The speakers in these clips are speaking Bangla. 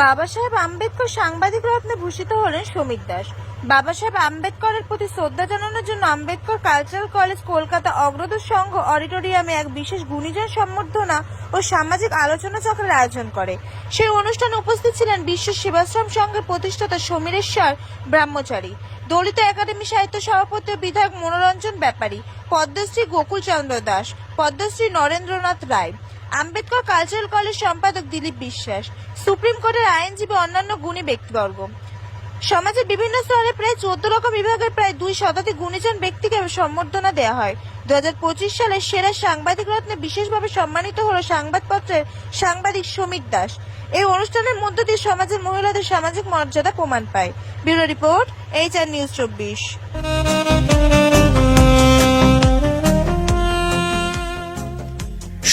বাবা সাহেব আম্বেদকর সাংবাদিক রত্নে ভূষিত হলেন সমীর দাস। বাবা সাহেব আম্বেদকরের প্রতি শ্রদ্ধা জানানোর জন্য আম্বেদকর কালচারাল কলেজ কলকাতা অগ্রদূত সংঘ অডিটোরিয়ামে এক বিশেষ গুণীজন সম্বর্ধনা ও সামাজিক আলোচনা চক্রের আয়োজন করে। সেই অনুষ্ঠানে উপস্থিত ছিলেন বিশ্ব সেবাশ্রম সংঘের প্রতিষ্ঠাতা সমীরেশ্বর ব্রাহ্মচারী, দলিত একাডেমি সাহিত্য সভাপতি ও বিধায়ক মনোরঞ্জন ব্যাপারী, পদ্মশ্রী গোকুলচন্দ্র দাস, পদ্মশ্রী নরেন্দ্রনাথ রায় আম্বেদকর কালচারাল কলেজ সম্পাদক দিলীপ বিশ্বাস, সুপ্রিম কোর্টের আইনজীবী অন্যান্য গুণী ব্যক্তিবর্গ। সমাজের বিভিন্ন স্তরে প্রায় চোদ্দ রকম বিভাগের প্রায় দুই শতাধিক গুণীজন ব্যক্তিকে সম্বর্ধনা দেওয়া হয়। দু হাজার পঁচিশ সালে সেরা সাংবাদিক রত্নে বিশেষভাবে সম্মানিত হল সংবাদপত্রের সাংবাদিক সমীর দাস। এই অনুষ্ঠানের মধ্য দিয়ে সমাজের মহিলাদের সামাজিক মর্যাদা প্রমাণ পায়। Bureau report H R news চব্বিশ।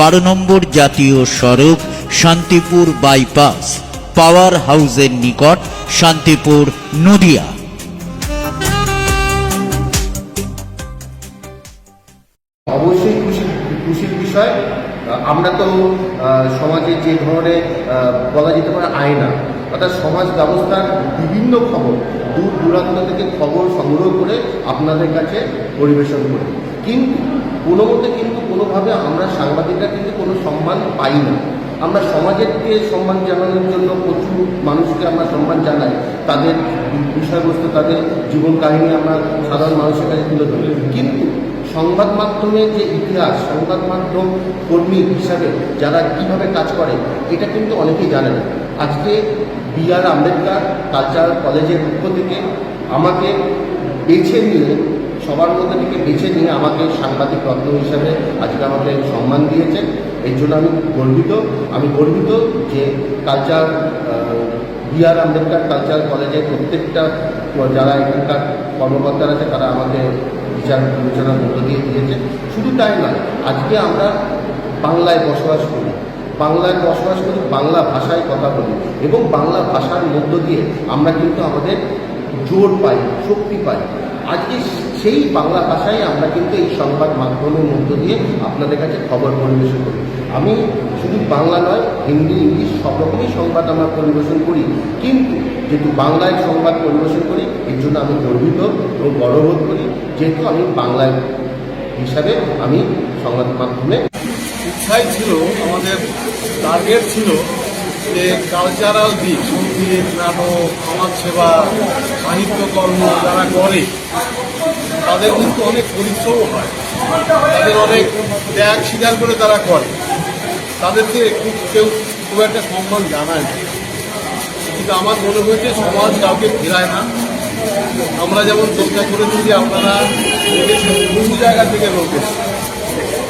বারো নম্বর জাতীয় সড়ক, শান্তিপুর বাইপাস, পাওয়ার হাউসের নিকট, শান্তিপুর, নদিয়া। অবশ্যই খুশি খুশির বিষয় আমরা তো সমাজে যে ধরনের বলা যেতে পারে আয়না, অর্থাৎ সমাজ ব্যবস্থার বিভিন্ন খবর, দূর দূরান্ত থেকে খবর সংগ্রহ করে আপনাদের কাছে পরিবেশন করি। কিন্তু কোনো মতে কিন্তু কোনোভাবে আমরা সাংবাদিকরা কিন্তু কোনো সম্মান পাই না। আমরা সমাজেরকে সম্মান জানানোর জন্য প্রচুর মানুষকে আমরা সম্মান জানাই। তাদের বিষয়বস্তু, তাদের জীবন কাহিনী আমরা সাধারণ মানুষের কাছে তুলে ধরি। কিন্তু সংবাদ মাধ্যমের যে ইতিহাস, সংবাদ মাধ্যম কর্মী হিসাবে যারা কীভাবে কাজ করে, এটা কিন্তু অনেকেই জানে না। আজকে বি আর আম্বেদকর কালচারাল কলেজের পক্ষ থেকে আমাকে বেছে নিয়ে সবার মধ্যে থেকে বেছে নিয়ে আমাকে সাংবাদিক রত্ন হিসাবে আজকে আমাকে সম্মান দিয়েছে এর জন্য আমি গর্বিত। আমি গর্বিত যে culture B R Ambedkar cultural কলেজের প্রত্যেকটা, যারা এখানকার কর্মকর্তারা আছে, তারা আমাকে বিচার বিবেচনার মধ্য দিয়ে দিয়েছে শুধু তাই নয়, আজকে আমরা বাংলায় বসবাস করি। বাংলায় বসবাস করি, বাংলা ভাষায় কথা বলি। এবং বাংলা ভাষার মধ্য দিয়ে আমরা কিন্তু আমাদের জোর পাই, শক্তি পাই। আজকে সেই বাংলা ভাষায় আমরা কিন্তু এই সংবাদ মাধ্যমের মধ্য দিয়ে আপনাদের কাছে খবর পরিবেশন করি। আমি শুধু বাংলা নয়, হিন্দি, ইংলিশ সব রকমই সংবাদ আমরা পরিবেশন করি। কিন্তু যেহেতু বাংলায় সংবাদ পরিবেশন করি, এর জন্য আমি গর্বিত এবং গর্ববোধ করি, যেহেতু আমি বাংলায় হিসাবে আমি সংবাদ মাধ্যমে। ইচ্ছাই ছিল, আমাদের টার্গেট ছিল যে কালচারাল দিক সংগীত নাটক, সমাজসেবা, সাহিত্যকর্ম যারা করে, তাদের কিন্তু অনেক পরিশ্রমও হয়। তাদের অনেক ত্যাগ স্বীকার করে তারা করে। তাদেরকে খুব কেউ খুব একটা সম্মান জানায় না। কিন্তু আমার মনে হয়েছে সমাজ কাউকে ফেরায় না। আমরা যেমন চেষ্টা করেছি যে আপনারা বহু জায়গা থেকে লোক।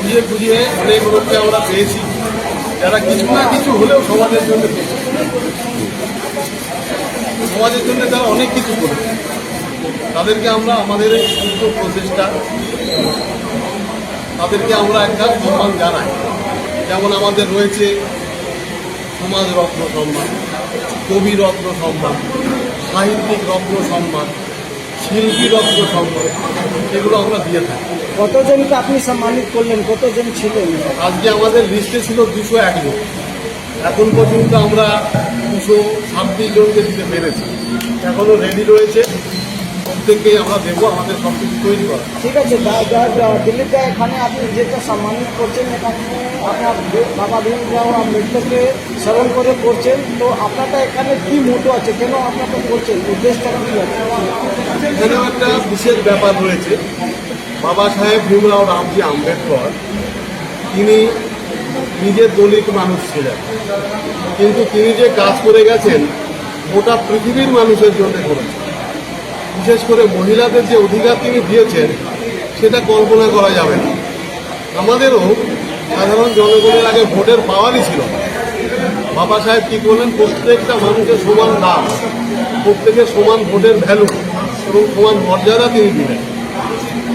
খুঁজে খুঁজে অনেক লোককে আমরা পেয়েছি। যারা কিছু না কিছু হলেও সমাজের জন্য। সমাজের জন্য তারা অনেক কিছু করেছে তাদেরকে আমরা আমাদের এই সুস্থ প্রচেষ্টা, তাদেরকে আমরা একটা সম্মান জানাই যেমন আমাদের রয়েছে সমাজ রত্ন সম্মান, কবি রত্ন সম্মান, সাহিত্যিক রত্ন সম্মান শিল্পী রত্ন সম্মান এগুলো আমরা দিয়ে থাকি। কতজনকে আপনি সম্মানিত করলেন? কতজন ছিলেন? আজকে আমাদের লিস্টে ছিল দুশো একজন এখন পর্যন্ত আমরা দুশো ছাব্বিশ জনকে দিতে পেরেছি। এখনও রেডি রয়েছে। প্রত্যেককেই আমরা দেবো আমাদের সব কিছু তৈরি করা। ঠিক আছে দিলীপ দা এখানে আপনি যেটা সম্মানিত করছেন এখানে আপনার বাবা ভীমরাও আম্বেদকরকে স্মরণ করে করছেন। তো আপনারটা এখানে কি মোটো আছে? কেন আপনারটা করছেন উদ্দেশ্যটা কি আছে? এখানেও একটা বিশেষ ব্যাপার রয়েছে। বাবা সাহেব ভীমরাও রামজি আম্বেদকর তিনি নিজে দলিত মানুষ ছিলেন। কিন্তু তিনি যে কাজ করে গেছেন ওটা পৃথিবীর মানুষের জন্য করেছেন। বিশেষ করে মহিলাদের যে অধিকার তিনি দিয়েছেন, সেটা কল্পনা করা যাবে না। আমাদেরও সাধারণ জনগণের আগে ভোটের পাওয়ারই ছিল। বাবা সাহেব কি করলেন? প্রত্যেকটা মানুষের সমান দাম প্রত্যেকের সমান ভোটের ভ্যালু এবং সমান মর্যাদা তিনি দিলেন।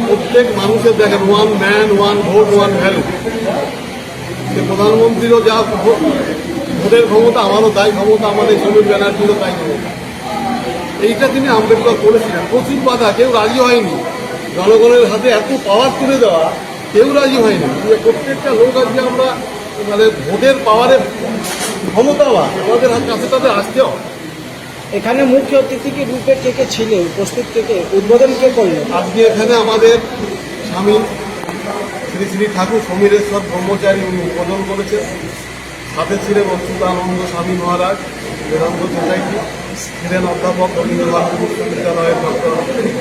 প্রত্যেক মানুষের দেখেন one man one vote one value যে প্রধানমন্ত্রীরও যা ভোটের ক্ষমতা, আমারও তাই ক্ষমতা, আমাদের সমীর ব্যানার্জিরও তাই ক্ষমতা। এইটা তিনি আম্বেদকর করেছিলেন প্রচুর বাধা কেউ রাজি হয়নি। জনগণের হাতে এত পাওয়ার তুলে দেওয়া কেউ রাজি হয়নি। প্রত্যেকটা লোক আজকে আমরা মানে ভোটের পাওয়ারের ক্ষমতাবান আমাদের হাত কাছে তাদের আসতে হবে। এখানে মুখ্য অতিথিকে রূপে কে কে ছিল উপস্থিত কে কে? উদ্বোধন কে করলেন? আজকে এখানে আমাদের স্বামী শ্রী শ্রী ঠাকুর সমীরেশ্বর ব্রহ্মচারী উনি উদ্বোধন করেছেন। সাথে ছিলেন অচ্যুতানন্দ স্বামী মহারাজ বেদান্ত সোসাইটি ছিলেন অধ্যাপক রবীন্দ্রনাথ বিশ্ববিদ্যালয়ের ডক্টর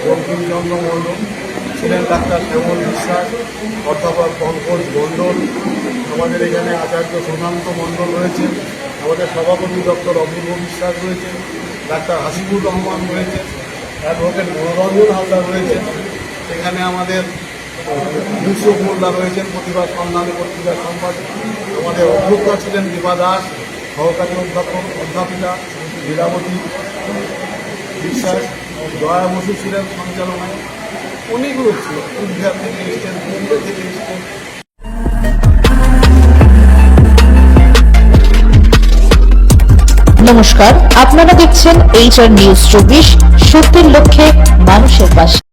বঙ্কিমচন্দ্র মণ্ডল, ছিলেন ডাক্তার শ্যামল বিশ্বাস, অধ্যাপক পঙ্কজ মণ্ডল। আমাদের এখানে আচার্য সুশান্ত মণ্ডল রয়েছে, আমাদের সভাপতি ডক্টর অপূর্ব বিশ্বাস রয়েছেন ডাক্তার হাসিবুর রহমান রয়েছেন অ্যাডভোকেট মনোরঞ্জন হালদার রয়েছেন এখানে আমাদের ইউসুফ মোল্লা রয়েছেন, প্রতিভা সন্ধানী পত্রিকার সম্পাদক। আমাদের অধ্যক্ষ ছিলেন দীপা দাস, সহকারী অধ্যাপক, অধ্যাপিকা। লীলাবতী, বিশ্বাস, দয়া বসু ছিলেন সঞ্চালনায় অনেকগুলো ছিল কুচবিহার থেকে এসছেন মুম্বাই থেকে এসছেন। নমস্কার, আপনারা দেখছেন এইচআর নিউজ চব্বিশ, সত্যের লক্ষ্যে মানুষের পাশে।